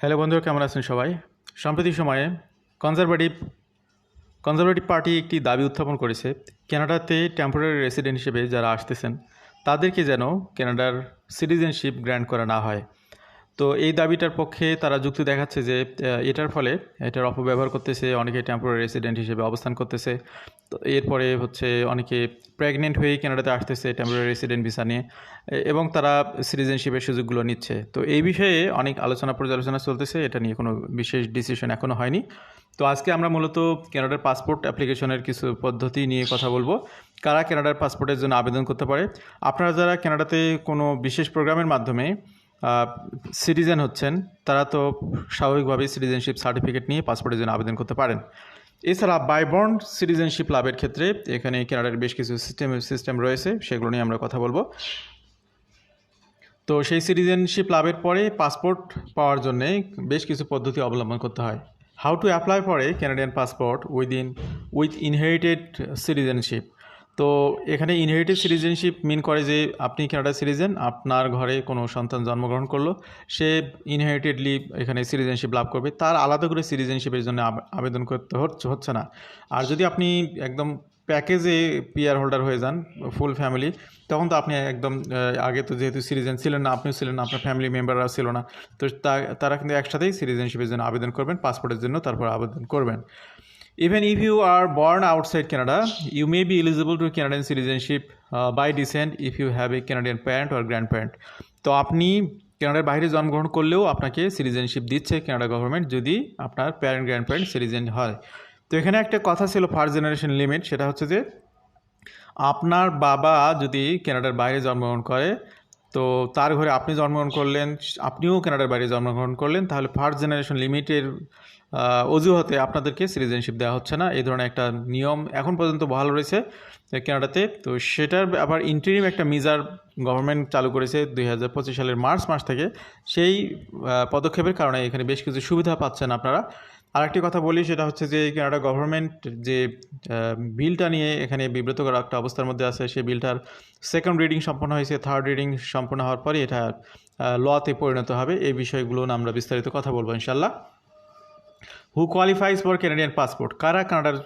Hello বন্ধুরা, কেমন আছেন সবাই? সাম্প্রতিক সময়ে কনজারভেটিভ কনজারভেটিভ পার্টি একটি দাবি উত্থাপন করেছে। কানাডাতে টেম্পোরারি রেসিডেন্ট হিসেবে যারা আসতেছেন, তাদেরকে যেন কানাডার সিটিজেনশিপ গ্র্যান্ট করা না হয়। তো এই দাবিটার পক্ষে তারা যুক্তি দেখাচ্ছে যে এটার ফলে এটার অপব্যবহার করতেছে, অনেকে টেম্পোরারি রেসিডেন্ট হিসেবে অবস্থান করতেছে। তো এরপরে হচ্ছে অনেকে প্রেগনেন্ট হয়েই কানাডাতে আসতেছে টেম্পোরারি রেসিডেন্ট ভিসা নিয়ে এবং তারা সিটিজেনশিপের সুযোগগুলো নিচ্ছে। তো এই বিষয়ে অনেক আলোচনা পর্যালোচনা চলতেছে, এটা নিয়ে কোনো বিশেষ ডিসিশন এখনও হয়নি। তো আজকে আমরা মূলত কানাডার পাসপোর্ট অ্যাপ্লিকেশনের কিছু পদ্ধতি নিয়ে কথা বলব। কারা কানাডার পাসপোর্টের জন্য আবেদন করতে পারে? আপনারা যারা কানাডাতে কোনো বিশেষ প্রোগ্রামের মাধ্যমে সিটিজেন হচ্ছেন, তারা তো স্বাভাবিকভাবেই সিটিজেনশিপ সার্টিফিকেট নিয়ে পাসপোর্টের জন্য আবেদন করতে পারেন। এছাড়া বাইবর্ন সিটিজেনশিপ লাভের ক্ষেত্রে এখানে কানাডার বেশ কিছু সিস্টেম সিস্টেম রয়েছে, সেগুলো নিয়ে আমরা কথা বলব। তো সেই সিটিজেনশিপ লাভের পরে পাসপোর্ট পাওয়ার জন্য বেশ কিছু পদ্ধতি অবলম্বন করতে হয়। How to apply for a Canadian passport within with inherited citizenship তো এখানে ইনহেরিটেড সিটিজেনশিপ মিন করে যে আপনি কানাডা সিটিজেন আপনার ঘরে কোনো সন্তান জন্মগ্রহণ করল, সে ইনহেরিটেডলি এখানে সিটিজেনশিপ লাভ করবে। তার আলাদা করে সিটিজেনশিপের জন্য আবেদন করতে হচ্ছে না। আর যদি আপনি একদম প্যাকেজে পিয়ার হোল্ডার হয়ে যান ফুল ফ্যামিলি তখন তো আপনি একদম আগে তো যেহেতু সিটিজেন ছিলেন না, আপনিও ছিলেন না, আপনার ফ্যামিলি মেম্বাররা ছিল না। তা- তারা কিন্তু একসাথেই সিটিজেনশিপের জন্য আবেদন করবেন পাসপোর্টের জন্য তারপর আবেদন করবেন। Even if you are born outside Canada, you may be eligible to Canadian citizenship uh, by descent if you have a Canadian parent or grandparent. তো আপনি কানাডার বাইরে জন্মগ্রহণ করলেও আপনাকে সিটিজেনশিপ দিচ্ছে কানাডা গভর্নমেন্ট যদি আপনার প্যারেন্ট গ্র্যান্ড প্যারেন্ট সিটিজেন হয় তো এখানে একটা কথা ছিল ফার্স্ট জেনারেশন লিমিট সেটা হচ্ছে যে আপনার বাবা যদি কানাডার বাইরে জন্মগ্রহণ করে তো তার ঘরে আপনি জন্মগ্রহণ করলেন, আপনিও কানাডার বাইরে জন্মগ্রহণ করলেন, তাহলে ফার্স্ট জেনারেশন লিমিটের অজুহাতে আপনাদেরকে সিটিজেনশিপ দেওয়া হচ্ছে না। এই ধরনের একটা নিয়ম এখন পর্যন্ত বহাল রয়েছে কানাডাতে। তো সেটার আবার ইন্টারিম একটা মিজার গভর্নমেন্ট চালু করেছে দুই হাজার পঁচিশ সালের মার্চ মাস থেকে। সেই পদক্ষেপের কারণে এখানে বেশ কিছু সুবিধা পাচ্ছেন আপনারা। আরেকটি কথা বলি, সেটা হচ্ছে যে কানাডা গভর্নমেন্ট যে বিলটা নিয়ে এখানে বিব্রতকর একটা অবস্থার মধ্যে আছে সেই বিলটার সেকেন্ড রিডিং সম্পন্ন হয়েছে থার্ড রিডিং সম্পন্ন হওয়ার পরে এটা লতে পরিণত হবে। এই বিষয়গুলো আমরা বিস্তারিত কথা বলব ইনশাল্লাহ who qualifies for Canadian passport কারা কানাডার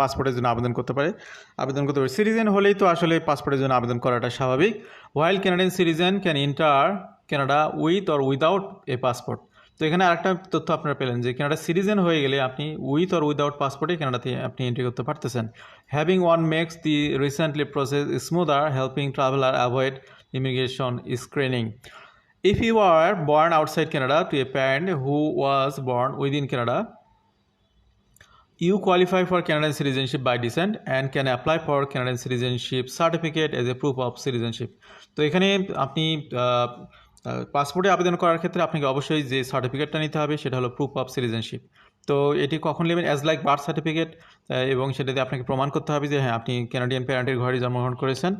পাসপোর্টের জন্য আবেদন করতে পারে? আবেদন করতে পারে। সিটিজেন হলেই তো আসলে পাসপোর্টের জন্য আবেদন করাটা স্বাভাবিক। While Canadian citizen can enter Canada with or without a passport তো এখানে আরেকটা তথ্য আপনারা পেলেন যে কেনাডা সিটিজেন হয়ে গেলে আপনি উইথ অর উইদাউট পাসপোর্টে কেনাডাতে আপনি এন্ট্রি করতে পারতেছেন। Having one makes the recently process smooth R helping traveller avoid immigration screening if you are born outside Canada to a parent who was born within Canada you qualify for Canadian citizenship by descent and can apply for Canadian citizenship certificate as a proof of citizenship তো এখানে আপনি পাসপোর্টে আবেদন করার ক্ষেত্রে আপনাকে অবশ্যই যে সার্টিফিকেটটা নিতে হবে, সেটা হলো প্রুফ অফ সিটিজেনশিপ তো এটি কখন নেবেন? অ্যাজ লাইক বার্থ সার্টিফিকেট এবং সেটাতে আপনাকে প্রমাণ করতে হবে যে হ্যাঁ আপনি ক্যানাডিয়ান প্যারেন্টের ঘরে জন্মগ্রহণ করেছেন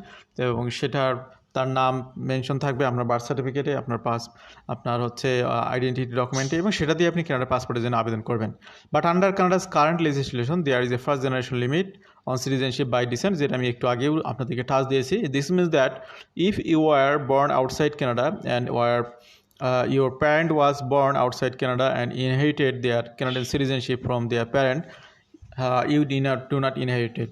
এবং সেটার তার নাম মেনশন থাকবে আপনার বার্থ সার্টিফিকেটে আপনার পাস আপনার হচ্ছে আইডেন্টিটি ডকুমেন্টে এবং সেটা দিয়ে আপনি কানাডা পাসপোর্টের জন্য আবেদন করবেন but under Canada's current legislation there is a first generation limit on citizenship by descent যেটা আমি একটু আগেও আপনাদেরকে টাচ দিয়েছি this means that if you are born outside Canada and were uh, your parent was born outside Canada and inherited their Canadian their parent, uh, you do not, do not inherit it.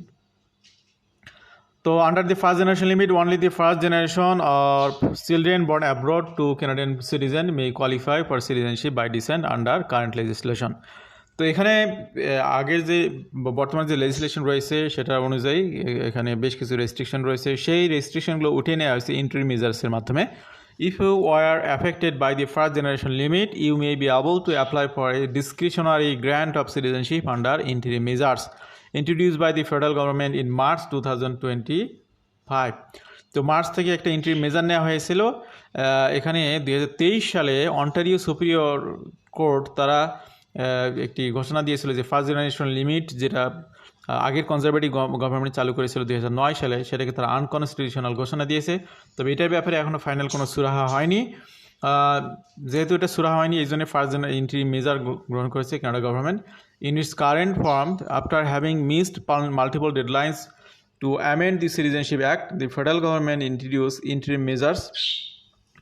So under the first generation limit, only the first generation or children born abroad to Canadian citizen may qualify for citizenship by descent under current legislation. তো এখানে আগের যে বর্তমান যে legislation রয়েছে সেটা অনুযায়ী এখানে বেশ কিছু রেস্ট্রিকশন রয়েছে সেই রেস্ট্রিকশনগুলো উঠে নেওয়া হয়েছে ইন্টারি মেজার্সের মাধ্যমে if you were affected by the first generation limit you may be able to apply for a discretionary grant of citizenship under by the federal government in March government in March 2025 তো March থেকে একটা entry measure নেওয়া হয়েছিল এখানে দু হাজার তেইশ সালে অন্টারিও সুপ্রিয়র কোর্ট তারা একটি ঘোষণা দিয়েছিল যে ফার্স্ট জেনারেশন লিমিট যেটা আগের কনজারভেটিভ গভর্নমেন্ট চালু করেছিল দুই হাজার নয় সালে, সেটাকে তারা আনকনস্টিটিউশনাল ঘোষণা দিয়েছে। তবে এটার ব্যাপারে এখনও ফাইনাল কোনো সুরাহা হয়নি। যেহেতু এটা সুরাহা হয়নি, এই জন্য ফার্স্ট এন্ট্রি মেজার গ্রহণ করেছে Canada government in its current form after having missed multiple deadlines to amend the citizenship act the federal government introduced interim measures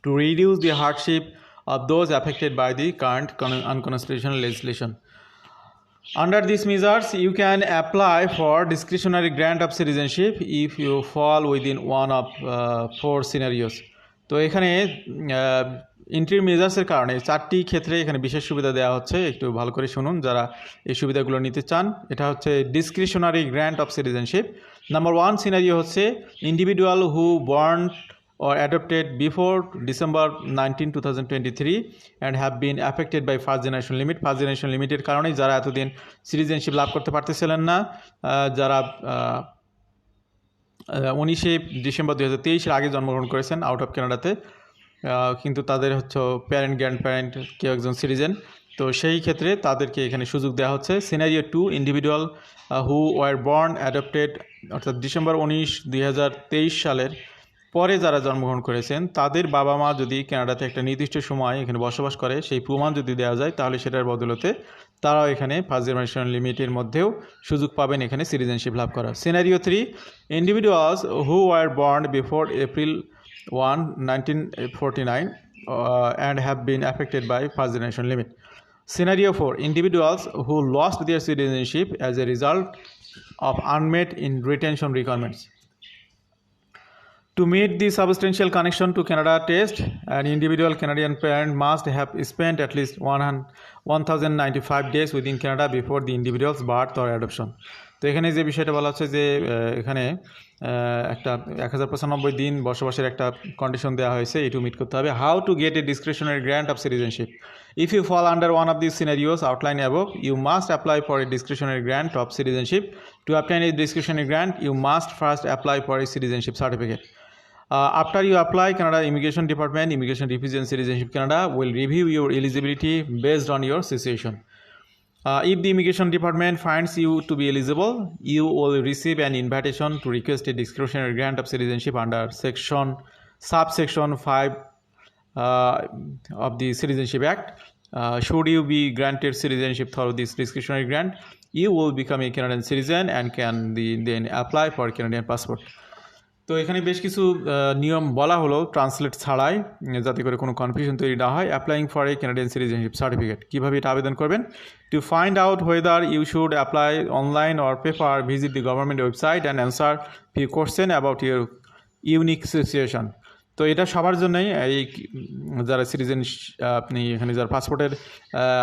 to reduce the hardship of those affected by the current unconstitutional legislation. Under these measures, you can apply for discretionary grant of citizenship if you fall within one of uh, four scenarios. তো এখানে entry মেজার্সের কারণে চারটি ক্ষেত্রে এখানে বিশেষ সুবিধা দেওয়া হচ্ছে। একটু ভালো করে শুনুন যারা এই সুবিধাগুলো নিতে চান। এটা হচ্ছে discretionary grant of citizenship number one scenario হচ্ছে individual who born or adopted before December 19, 2023 and have been affected by first generation limit first generation লিমিটের কারণেই যারা এতদিন সিটিজেনশিপ লাভ করতে পারতেছিলেন না যারা উনিশে ডিসেম্বর দু হাজার তেইশের আগে জন্মগ্রহণ করেছেন আউট অফ কানাডাতে কিন্তু তাদের হচ্ছে প্যারেন্ট গ্র্যান্ড প্যারেন্ট কেউ একজন সিটিজেন তো সেই ক্ষেত্রে তাদেরকে এখানে সুযোগ দেওয়া হচ্ছে। Scenario two individual who were born adopted অর্থাৎ ডিসেম্বর উনিশ, দুই সালের পরে যারা জন্মগ্রহণ করেছেন, তাদের বাবা মা যদি কানাডাতে একটা নির্দিষ্ট সময় এখানে বসবাস করে, সেই প্রমাণ যদি দেওয়া যায়, তাহলে সেটার বদলতে তারাও এখানে ফার্স্ট জেনারেশন লিমিটের মধ্যেও সুযোগ পাবেন এখানে সিটিজেনশিপ লাভ করার। Scenario three individuals who are born before April 1949 uh, and have been affected by first generation limit scenario 4 individuals who lost their citizenship as a result of unmet in retention requirements to meet the substantial connection to Canada test, an individual Canadian parent must have spent at least 1095 days within Canada before the individual's birth or adoption. তো এখানে যে বিষয়টা বলা হচ্ছে যে এখানে একটা এক হাজার পঁচানব্বই দিন বসবাসের একটা কন্ডিশন দেওয়া হয়েছে এটু মিট করতে হবে। How to get a discretionary grant of citizenship if you fall under one of this scenarios outline above you must apply for a discretionary grant of citizenship to applying a discretionary grant you must first apply for a citizenship certificate Uh, after you apply, Canada Immigration Department, Immigration Citizenship Canada will review your eligibility based on your situation. Uh, if the Immigration Department finds you to be eligible, you will receive an invitation to request a discretionary grant of citizenship under section subsection 5 uh, of the Citizenship Act. Uh, should you be granted citizenship through this discretionary grant, you will become a Canadian citizen and can the, then apply for Canadian passport. তো এখানে বেশ কিছু নিয়ম বলা হলো translate ছাড়াই, যাতে করে কোনো কনফিউশন তৈরি না হয়। Applying for a Canadian citizenship certificate কীভাবে এটা আবেদন করবেন? To find out whether you should apply online or paper visit the government website and answer few question about your unique situation তো এটা সবার জন্যই, এই যারা সিটিজেন আপনি এখানে যারা পাসপোর্টের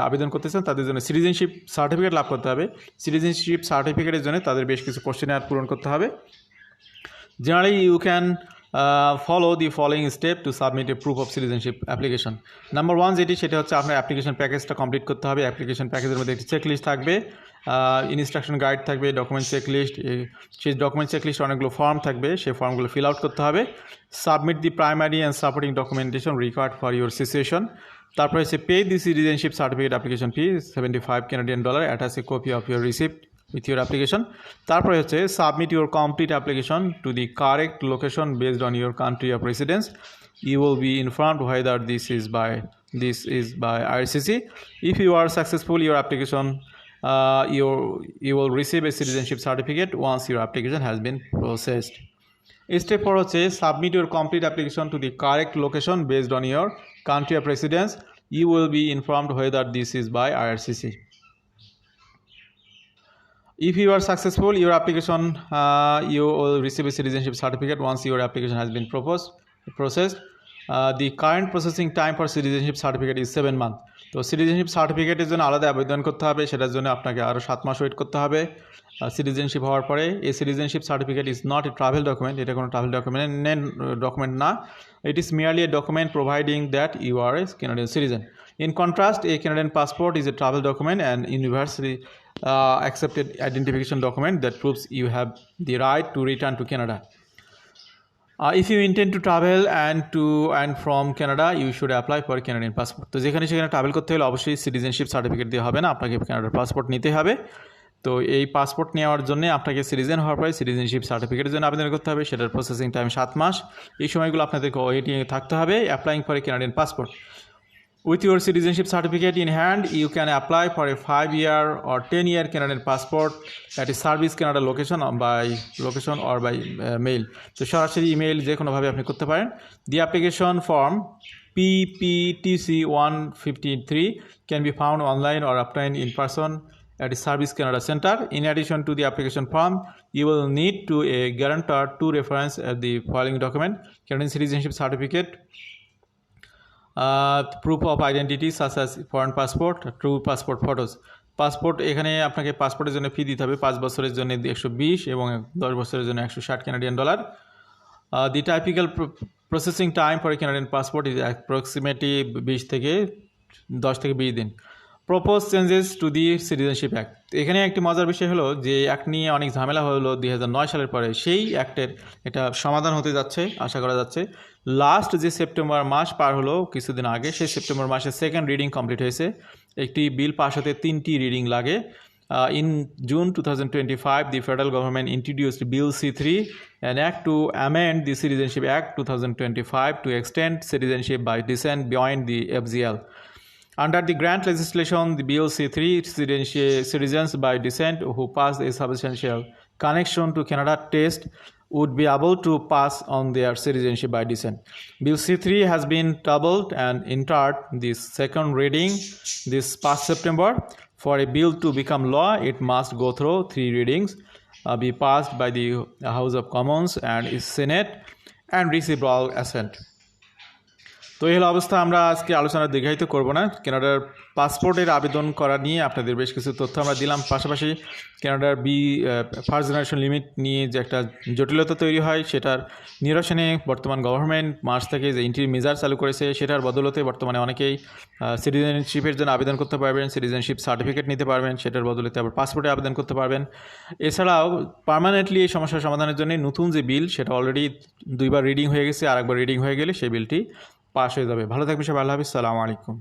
আবেদন করতেছেন, তাদের জন্য সিটিজেনশিপ সার্টিফিকেট লাভ করতে হবে। সিটিজেনশিপ সার্টিফিকেটের জন্য তাদের বেশ কিছু কোশ্চেন পূরণ করতে হবে। Generally, you can uh, follow the following step to submit a proof of citizenship application. Number one যেটি সেটা হচ্ছে আপনার অ্যাপ্লিকেশন প্যাকেজটা কমপ্লিট করতে হবে। অ্যাপ্লিকেশন প্যাকেজের মধ্যে একটি চেকলিস্ট থাকবে। ইনস্ট্রাকশন গাইড থাকবে ডকুমেন্ট চেকলিস্ট সেই ডকুমেন্ট চেকলিস্ট অনেকগুলো ফর্ম থাকবে। সেই ফর্মগুলো ফিল আউট করতে হবে। Submit the primary and supporting documentation required for your situation তারপরে হচ্ছে pay the citizenship certificate application fee seventy five Canadian dollar attach a copy of your receipt with your application তারপরে হচ্ছে submit your complete application to the correct location based on your country of residence you will be informed whether this is by this is by IRCC. If you are successful, your application uh, you you will receive a citizenship certificate once your application has been processed. Step 4 হচ্ছে submit your complete application to the correct location based on your country of residence. You will be informed whether this is by IRCC. If you are successful, your application uh, you will receive a citizenship certificate once your application has been proposed processed. Uh, the current processing time for citizenship certificate is seven month. তো citizenship সার্টিফিকেটের জন্য আলাদা আবেদন করতে হবে সেটার জন্য আপনাকে আরও সাত মাস ওয়েট করতে হবে সিটিজেনশিপ হওয়ার পরে এই citizenship certificate is not a travel document এটা কোনো ট্রাভেল ডকুমেন্ট ডকুমেন্ট না it is merely a document providing that you are a Canadian citizen. In contrast, a Canadian passport is a travel document and universally uh, accepted identification document that proves you have the right to return to Canada. Uh, if you intend to travel and to and from Canada, you should apply for Canadian passport. তো যেখানে সেখানে travel করতে হলে অবশ্যই citizenship certificate দিয়ে হবে না আপনাকে কানাডার পাসপোর্ট নিতে হবে তো এই পাসপোর্ট নেওয়ার জন্য আপনাকে সিটিজেন হওয়ার পরে সিটিজেনশিপ সার্টিফিকেটের জন্য আবেদন করতে হবে সেটার প্রসেসিং টাইম সাত মাস এই সময়গুলো আপনাদেরকে ওয়েটিংয়ে থাকতে হবে applying for a Canadian passport with your citizenship certificate in hand you can apply for a five year or ten year ক্যানাডার passport at is Service Canada location by location or by mail তো সরাসরি email যে কোনোভাবে আপনি করতে পারেন। The application form PPTC one fifty three can be found online or apply in person at is Service Canada centre in addition to the application form you will need to a guarantor to reference at the following document Canadian citizenship certificate of identity such as foreign passport, true passport photos. Passport এখানে আপনাকে পাসপোর্টের জন্য ফি দিতে হবে পাঁচ বছরের জন্য একশো বিশ এবং দশ বছরের জন্য একশো ষাট Canadian dollar the typical processing time for Canadian passport is approximately বিশ থেকে দশ থেকে বিশ দিন propose changes to the Citizenship Act এখানে একটি মজার বিষয় হলো যে অ্যাক্ট নিয়ে অনেক ঝামেলা হলো দুই সালের পরে। সেই অ্যাক্টের এটা সমাধান হতে যাচ্ছে আশা করা যাচ্ছে। লাস্ট যে সেপ্টেম্বর মাস পার হলো কিছুদিন আগে সেই সেপ্টেম্বর মাসে সেকেন্ড রিডিং কমপ্লিট হয়েছে। একটি বিল পাস হতে তিনটি রিডিং লাগে। Uh, in June 2025, the federal government introduced Bill C3, an act to amend the Citizenship Act 2025 to extend citizenship by descent beyond the FGL. Under the grant legislation, the Bill C3 citizens by descent who pass a substantial connection to Canada test would be able to pass on their citizenship by descent. Bill C3 has been tabled and entered the second reading this past September. For a bill to become law, it must go through three readings, uh, be passed by the House of Commons and its Senate, and receive all assent. তো এই হলো অবস্থা, আমরা আজকে আলোচনা দীর্ঘায়িত করব না। কানাডার পাসপোর্টের আবেদন করা নিয়ে আপনাদের বেশ কিছু তথ্য আমরা দিলাম। পাশাপাশি কানাডার বি ফার্স্ট জেনারেশন লিমিট নিয়ে যে একটা জটিলতা তৈরি হয়, সেটার নিরসনে বর্তমান গভর্নমেন্ট মার্চ থেকে যে ইন্টি মেজার চালু করেছে, সেটার বদলতে বর্তমানে অনেকেই সিটিজেনশিপের জন্য আবেদন করতে পারবেন সিটিজেনশিপ সার্টিফিকেট নিতে পারবেন, সেটার বদলতে আবার পাসপোর্টে আবেদন করতে পারবেন। এছাড়াও পার্মানেন্টলি এই সমস্যার সমাধানের জন্য নতুন যে বিল সেটা অলরেডি দুইবার রিডিং হয়ে গেছে আর একবার রিডিং হয়ে গেলে সেই বিলটি পাস হয়ে যাবে। ভালো থাকবে সবাই আল্লাহ হাফিজ সালামু আলাইকুম।